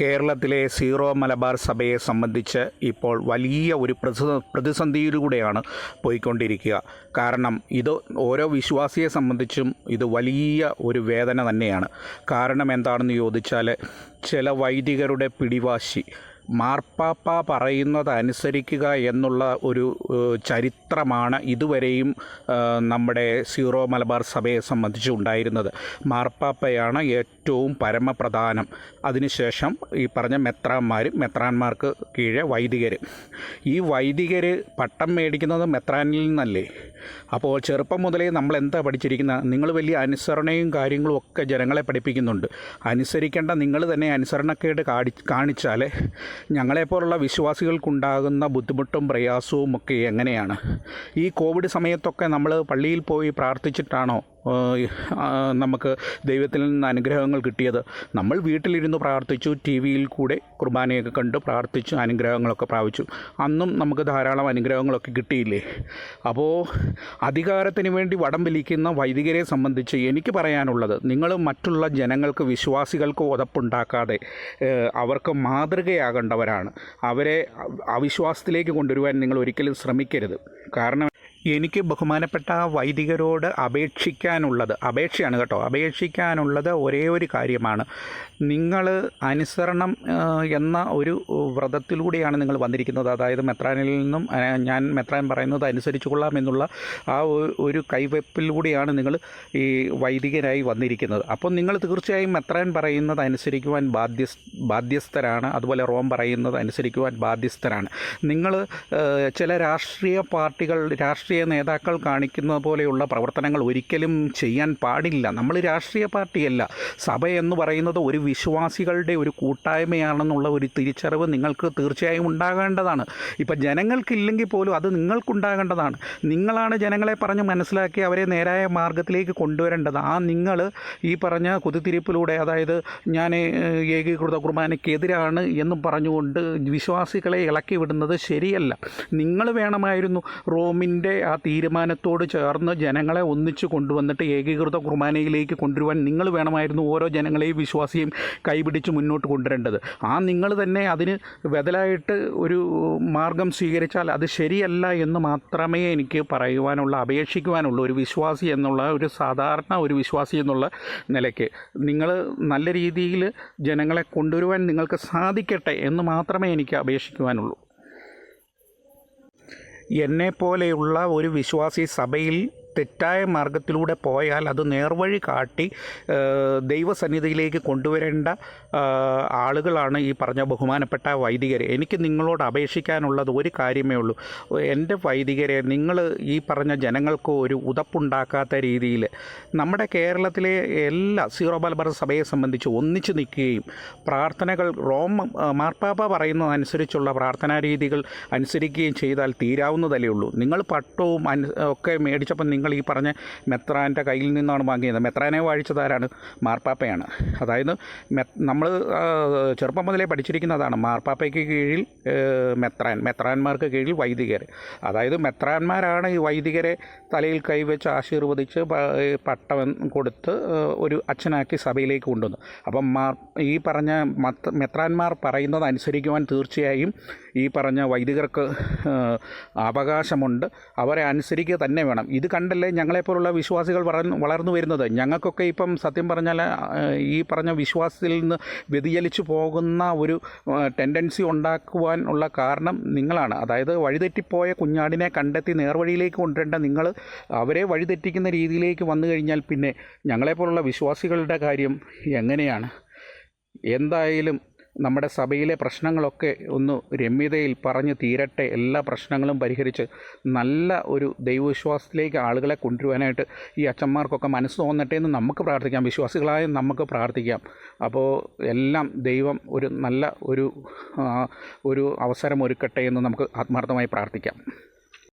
കേരളത്തിലെ സീറോ മലബാർ സഭയെ സംബന്ധിച്ച് ഇപ്പോൾ വലിയ ഒരു പ്രതിസ- പ്രതിസന്ധിയിലൂടെയാണ് പോയിക്കൊണ്ടിരിക്കുക. കാരണം ഇത് ഓരോ വിശ്വാസിയെ സംബന്ധിച്ചും ഇത് വലിയ ഒരു വേദന തന്നെയാണ്. കാരണം എന്താണെന്ന് ചോദിച്ചാൽ ചില വൈദികരുടെ പിടിവാശി മാർപ്പാപ്പ പറയുന്നത് അനുസരിക്കുക എന്നുള്ള ഒരു ചരിത്രമാണ് ഇതുവരെയും നമ്മുടെ സീറോ മലബാർ സഭയെ സംബന്ധിച്ച് ഉണ്ടായിരുന്നത് മാർപ്പാപ്പയാണ് ഏറ്റവും പരമപ്രധാനം. അതിനുശേഷം ഈ പറഞ്ഞ മെത്രാന്മാർ മെത്രാന്മാർക്ക് കീഴെ വൈദികർ ഈ വൈദികർ പട്ടം മേടിക്കുന്നത് മെത്രാനിൽ നിന്നല്ലേ? അപ്പോൾ ചെറുപ്പം മുതലേ നമ്മൾ എന്താ പഠിച്ചിരിക്കുന്നത് നിങ്ങൾ വലിയ അനുസരണയും കാര്യങ്ങളും ഒക്കെ ജനങ്ങളെ പഠിപ്പിക്കുന്നുണ്ട്. അനുസരിക്കേണ്ട നിങ്ങൾ തന്നെ അനുസരണക്കേട് കാണിച്ചാലേ ഞങ്ങളെപ്പോലുള്ള വിശ്വാസികൾക്കുണ്ടാകുന്ന ബുദ്ധിമുട്ടും പ്രയാസവും ഒക്കെ എങ്ങനെയാണ്? ഈ കോവിഡ് സമയത്തൊക്കെ നമ്മൾ പള്ളിയിൽ പോയി പ്രാർത്ഥിച്ചിട്ടാണോ നമുക്ക് ദൈവത്തിൽ നിന്ന് അനുഗ്രഹങ്ങൾ കിട്ടിയത്. നമ്മൾ വീട്ടിലിരുന്ന് പ്രാർത്ഥിച്ചു ടി വിയിൽ കൂടെ കുർബാനയൊക്കെ കണ്ട് പ്രാർത്ഥിച്ചു അനുഗ്രഹങ്ങളൊക്കെ പ്രാപിച്ചു. അന്നും നമുക്ക് ധാരാളം അനുഗ്രഹങ്ങളൊക്കെ കിട്ടിയില്ലേ? അപ്പോൾ അധികാരത്തിന് വേണ്ടി വടം വലിക്കുന്ന വൈദികരെ സംബന്ധിച്ച് എനിക്ക് പറയാനുള്ളത് നിങ്ങൾ മറ്റുള്ള ജനങ്ങൾക്ക് വിശ്വാസികൾക്ക് ഉതപ്പുണ്ടാക്കാതെ അവർക്ക് മാതൃകയാകേണ്ടവരാണ്. അവരെ അവിശ്വാസത്തിലേക്ക് കൊണ്ടുവരുവാൻ നിങ്ങൾ ഒരിക്കലും ശ്രമിക്കരുത്. കാരണം എനിക്ക് ബഹുമാനപ്പെട്ട വൈദികരോട് അപേക്ഷിക്കാനുള്ളത് അപേക്ഷയാണ് കേട്ടോ അപേക്ഷിക്കാനുള്ളത് ഒരേ ഒരു കാര്യമാണ്. നിങ്ങൾ അനുസരണം എന്ന ഒരു വ്രതത്തിലൂടെയാണ് നിങ്ങൾ വന്നിരിക്കുന്നത്. അതായത് മെത്രാനിൽ നിന്നും ഞാൻ മെത്രാൻ പറയുന്നത് അനുസരിച്ചു കൊള്ളാം എന്നുള്ള ആ ഒരു കൈവെപ്പിലൂടെയാണ് നിങ്ങൾ ഈ വൈദികരായി വന്നിരിക്കുന്നത്. അപ്പോൾ നിങ്ങൾ തീർച്ചയായും മെത്രാൻ പറയുന്നത് അനുസരിക്കുവാൻ ബാധ്യ ബാധ്യസ്ഥരാണ്. അതുപോലെ റോം പറയുന്നത് അനുസരിക്കുവാൻ ബാധ്യസ്ഥരാണ്. നിങ്ങൾ ചില രാഷ്ട്രീയ പാർട്ടികൾ രാഷ്ട്രീയ നേതാക്കൾ കാണിക്കുന്ന പോലെയുള്ള പ്രവർത്തനങ്ങൾ ഒരിക്കലും ചെയ്യാൻ പാടില്ല. നമ്മൾ രാഷ്ട്രീയ പാർട്ടിയല്ല. സഭ എന്ന് പറയുന്നത് ഒരു വിശ്വാസികളുടെ ഒരു കൂട്ടായ്മയാണെന്നുള്ള ഒരു തിരിച്ചറിവ് നിങ്ങൾക്ക് തീർച്ചയായും ഉണ്ടാകേണ്ടതാണ്. ഇപ്പം ജനങ്ങൾക്കില്ലെങ്കിൽ പോലും അത് നിങ്ങൾക്കുണ്ടാകേണ്ടതാണ്. നിങ്ങളാണ് ജനങ്ങളെ പറഞ്ഞ് മനസ്സിലാക്കി അവരെ നേരായ മാർഗത്തിലേക്ക് കൊണ്ടുവരേണ്ടത്. ആ നിങ്ങൾ ഈ പറഞ്ഞ കുതിത്തിരിപ്പിലൂടെ അതായത് ഞാൻ ഏകീകൃത കുർബാനയ്ക്കെതിരാണ് എന്നും പറഞ്ഞുകൊണ്ട് വിശ്വാസികളെ ഇളക്കി വിടുന്നത് ശരിയല്ല. നിങ്ങൾ വേണമായിരുന്നു റോമിന്റെ ആ തീരുമാനത്തോട് ചേർന്ന് ജനങ്ങളെ ഒന്നിച്ച് കൊണ്ടുവന്നിട്ട് ഏകീകൃത കുർബാനയിലേക്ക് കൊണ്ടുവരുവാൻ നിങ്ങൾ വേണമായിരുന്നു ഓരോ ജനങ്ങളെയും വിശ്വാസിയും കൈപിടിച്ച് മുന്നോട്ട് കൊണ്ടുവരേണ്ടത്. ആ നിങ്ങൾ തന്നെ അതിന് ബദലായിട്ട് ഒരു മാർഗം സ്വീകരിച്ചാൽ അത് ശരിയല്ല എന്ന് മാത്രമേ എനിക്ക് പറയുവാനുള്ള അപേക്ഷിക്കുവാനുള്ള ഒരു വിശ്വാസി എന്നുള്ള ഒരു സാധാരണ ഒരു വിശ്വാസി എന്നുള്ള നിലയ്ക്ക് നിങ്ങൾ നല്ല രീതിയിൽ ജനങ്ങളെ കൊണ്ടുവരുവാൻ നിങ്ങൾക്ക് സാധിക്കട്ടെ എന്ന് മാത്രമേ എനിക്ക് അപേക്ഷിക്കുവാനുള്ളൂ. എന്നെപ്പോലെയുള്ള ഒരു വിശ്വാസി സഭയിൽ തെറ്റായ മാർഗത്തിലൂടെ പോയാൽ അത് നേർവഴി കാട്ടി ദൈവസന്നിധിയിലേക്ക് കൊണ്ടുവരേണ്ട ആളുകളാണ് ഈ പറഞ്ഞ ബഹുമാനപ്പെട്ട വൈദികർ എനിക്ക് നിങ്ങളോട് അപേക്ഷിക്കാനുള്ളത് ഒരു കാര്യമേ ഉള്ളൂ. എന്റെ വൈദികരെ നിങ്ങൾ ഈ പറഞ്ഞ ജനങ്ങൾക്ക് ഒരു ഉതപ്പുണ്ടാക്കാത്ത രീതിയിൽ നമ്മുടെ കേരളത്തിലെ എല്ലാ സീറോ മലബാർ സഭയെ സംബന്ധിച്ച് ഒന്നിച്ചു നിൽക്കുകയും പ്രാർത്ഥനകൾ റോം മാർപ്പാപ്പ പറയുന്നതനുസരിച്ചുള്ള പ്രാർത്ഥനാ രീതികൾ അനുസരിക്കുകയും ചെയ്താൽ തീരാവുന്നതല്ലേ ഉള്ളൂ. നിങ്ങൾ പട്ടവും ഒക്കെ മേടിച്ചപ്പോൾ നിങ്ങൾ ഈ പറഞ്ഞ മെത്രാന്റെ കയ്യിൽ നിന്നാണ് വാങ്ങിയത്. മെത്രാനെ വാഴിച്ചത് ആരാണ്? മാർപ്പാപ്പയാണ്. അതായത് നമ്മൾ ചെറുപ്പം മുതലേ പഠിച്ചിരിക്കുന്നതാണ് മാർപ്പാപ്പയ്ക്ക് കീഴിൽ മെത്രാൻ മെത്രാന്മാർക്ക് കീഴിൽ വൈദികർ. അതായത് മെത്രാന്മാരാണ് ഈ വൈദികരെ തലയിൽ കൈവച്ച് ആശീർവദിച്ച് പട്ടവൻ പട്ടം കൊടുത്ത് ഒരു അച്ഛനാക്കി സഭയിലേക്ക് കൊണ്ടുവന്നു. അപ്പം മാർ ഈ പറഞ്ഞ മെത്രാന്മാർ പറയുന്നത് അനുസരിക്കുവാൻ തീർച്ചയായും ഈ പറഞ്ഞ വൈദികർക്ക് അവകാശമുണ്ട്. അവരെ അനുസരിക്കുക തന്നെ വേണം. ഇത് കണ്ടല്ലേ ഞങ്ങളെപ്പോലുള്ള വിശ്വാസികൾ വളർന്നു വരുന്നത്. ഞങ്ങൾക്കൊക്കെ ഇപ്പം സത്യം പറഞ്ഞാൽ ഈ പറഞ്ഞ വിശ്വാസത്തിൽ നിന്ന് വ്യതിചലിച്ചു പോകുന്ന ഒരു ടെൻഡൻസി ഉണ്ടാക്കുവാൻ ഉള്ള കാരണം നിങ്ങളാണ്. അതായത് വഴിതെറ്റിപ്പോയ കുഞ്ഞാടിനെ കണ്ടെത്തി നേർവഴിയിലേക്ക് കൊണ്ടുവരേണ്ട നിങ്ങൾ അവരെ വഴിതെറ്റിക്കുന്ന രീതിയിലേക്ക് വന്നു കഴിഞ്ഞാൽ പിന്നെ ഞങ്ങളെപ്പോലുള്ള വിശ്വാസികളുടെ കാര്യം എങ്ങനെയാണ്? എന്തായാലും നമ്മുടെ സഭയിലെ പ്രശ്നങ്ങളൊക്കെ ഒന്ന് രമ്യതയിൽ പറഞ്ഞ് തീരട്ടെ എല്ലാ പ്രശ്നങ്ങളും പരിഹരിച്ച് നല്ല ഒരു ദൈവവിശ്വാസത്തിലേക്ക് ആളുകളെ കൊണ്ടുവരാനായിട്ട് ഈ അച്ഛന്മാർക്കൊക്കെ മനസ്സ് തോന്നട്ടെ എന്ന് നമുക്ക് പ്രാർത്ഥിക്കാം. വിശ്വാസികളായ നമുക്ക് പ്രാർത്ഥിക്കാം. അപ്പോൾ എല്ലാം ദൈവം ഒരു നല്ല ഒരു ഒരു അവസരം ഒരുക്കട്ടെ എന്ന് നമുക്ക് ആത്മാർത്ഥമായി പ്രാർത്ഥിക്കാം.